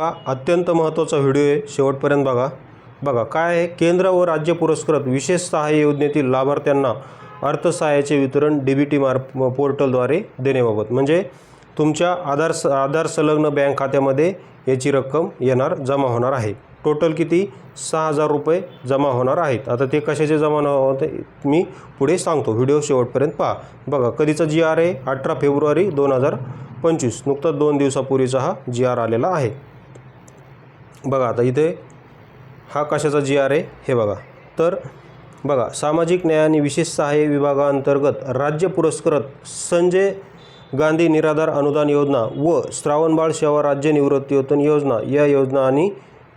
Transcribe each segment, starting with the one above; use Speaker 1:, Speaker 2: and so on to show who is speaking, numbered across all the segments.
Speaker 1: अत्यंत महत्त्वाचा व्हिडिओ आहे शेवटपर्यंत बघा बघा काय आहे केंद्र व राज्य पुरस्कृत विशेष सहाय्य योजनेतील लाभार्थ्यांना अर्थसहाय्याचे वितरण डी बी टी मार्फ पोर्टलद्वारे देण्याबाबत म्हणजे तुमच्या आधार स आधार संलग्न बँक खात्यामध्ये याची रक्कम येणार जमा होणार आहे टोटल किती सहा हजार रुपये जमा होणार आहेत आता ते कशाचे जमा होते मी पुढे सांगतो व्हिडिओ शेवटपर्यंत पहा बघा कधीचा जी आर आहे अठरा फेब्रुवारी दोन हजार पंचवीस नुकताच दोन दिवसापूर्वीचा हा जी आर आलेला आहे बघा आता इथे हा कशाचा जी आर आहे हे बघा तर बघा सामाजिक न्याय आणि विशेष सहाय्य विभागाअंतर्गत राज्य पुरस्कृत संजय गांधी निराधार अनुदान योजना व श्रावणबाळ सेवा राज्य निवृत्तीवेतन योजना या योजना आणि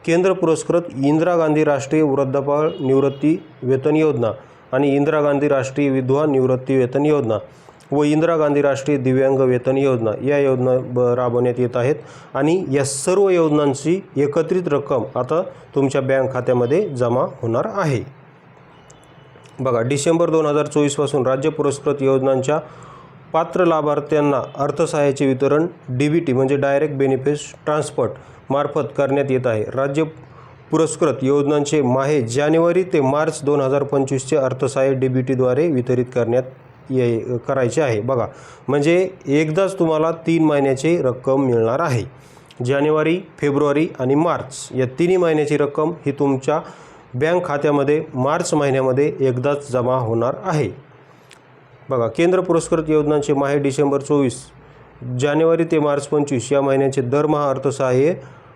Speaker 1: केंद्र पुरस्कृत इंदिरा गांधी राष्ट्रीय वृद्धापकाळ निवृत्ती वेतन योजना आणि इंदिरा गांधी राष्ट्रीय विधवा निवृत्ती वेतन योजना व इंदिरा गांधी राष्ट्रीय दिव्यांग वेतन योजना या योजना ब राबवण्यात येत आहेत आणि या सर्व योजनांची एकत्रित रक्कम आता तुमच्या बँक खात्यामध्ये जमा होणार आहे बघा डिसेंबर दोन हजार चोवीसपासून राज्य पुरस्कृत योजनांच्या पात्र लाभार्थ्यांना अर्थसहाय्याचे वितरण डी बी टी म्हणजे डायरेक्ट बेनिफिट ट्रान्सपोर्ट मार्फत करण्यात येत आहे राज्य पुरस्कृत योजनांचे माहे जानेवारी ते मार्च दोन हजार पंचवीसचे अर्थसहाय्य डी बी टीद्वारे वितरित करण्यात ये करायचे आहे बघा म्हणजे एकदाच तुम्हाला तीन महिन्याची रक्कम मिळणार आहे जानेवारी फेब्रुवारी आणि मार्च या तिन्ही महिन्याची रक्कम ही तुमच्या बँक खात्यामध्ये मार्च महिन्यामध्ये एकदाच जमा होणार आहे बघा केंद्र पुरस्कृत योजनांचे माहे डिसेंबर चोवीस जानेवारी ते मार्च पंचवीस या महिन्याचे दरमहा अर्थसहाय्य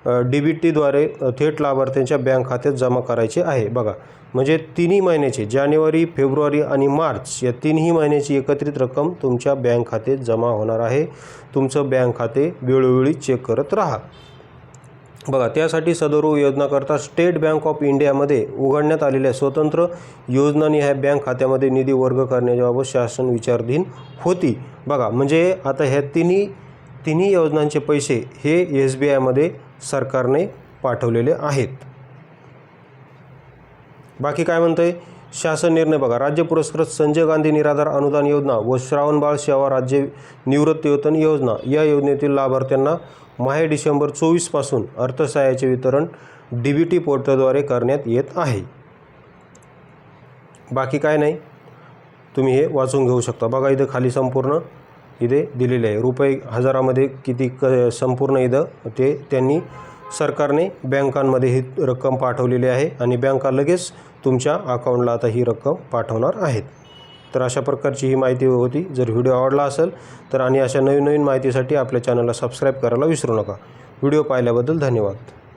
Speaker 1: डी बी टीद्वारे थेट लाभार्थ्यांच्या बँक खात्यात जमा करायचे आहे बघा म्हणजे तिन्ही महिन्याचे जानेवारी फेब्रुवारी आणि मार्च या तिन्ही महिन्याची एकत्रित रक्कम तुमच्या बँक खात्यात जमा होणार आहे तुमचं बँक खाते वेळोवेळी चेक करत राहा बघा त्यासाठी सदरू योजनाकरता स्टेट बँक ऑफ इंडियामध्ये उघडण्यात आलेल्या स्वतंत्र योजनांनी ह्या बँक खात्यामध्ये निधी वर्ग करण्याबाबत शासन विचारधीन होती बघा म्हणजे आता ह्या तिन्ही तिन्ही योजनांचे पैसे हे एस बी आयमध्ये सरकारने पाठवलेले आहेत बाकी काय म्हणतंय शासन निर्णय बघा राज्य पुरस्कृत संजय गांधी निराधार अनुदान योजना व श्रावणबाळ सेवा राज्य निवृत्तीवेतन योजना या योजनेतील लाभार्थ्यांना माहे डिसेंबर चोवीसपासून अर्थसहाय्याचे वितरण डी बी टी पोर्टलद्वारे करण्यात येत आहे बाकी काय नाही तुम्ही हे वाचून घेऊ शकता बघा इथं खाली संपूर्ण इथे दिलेले आहे रुपये हजारामध्ये किती क संपूर्ण इथं ते त्यांनी सरकारने बँकांमध्ये ही रक्कम पाठवलेली आहे आणि बँका लगेच तुमच्या अकाउंटला आता ही रक्कम पाठवणार आहेत तर अशा प्रकारची ही माहिती होती जर व्हिडिओ आवडला असेल तर आणि अशा नवीन नवीन माहितीसाठी आपल्या चॅनलला सबस्क्राईब करायला विसरू नका व्हिडिओ पाहिल्याबद्दल धन्यवाद